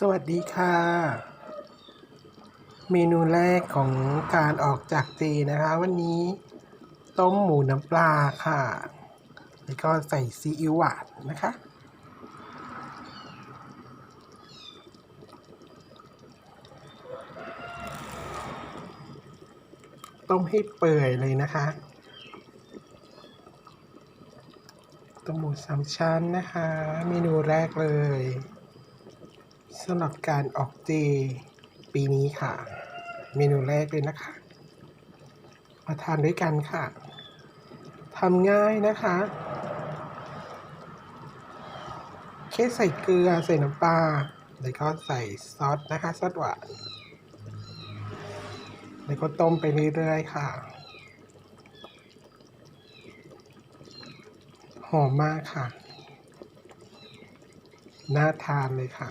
สวัสดีค่ะ เมนูแรกของการออกจากเจนะคะ วันนี้ต้มหมูน้ำปลาค่ะ แล้วก็ใส่ซีอิ๊วหวานนะคะ ต้มให้เปื่อยเลยนะคะต้มหมูสามชั้นนะคะ เมนูแรกเลย สำหรับการออกเจปีนี้ค่ะ เมนูแรกเลยนะคะ มาทานด้วยกันค่ะทำง่ายนะคะแค่ใส่เกลือใส่น้ำปลาแล้วก็ใส่ซอสนะคะซอสหวานแล้วก็ต้มไปเรื่อยๆค่ะหอมมากค่ะ น่าทานเลยค่ะ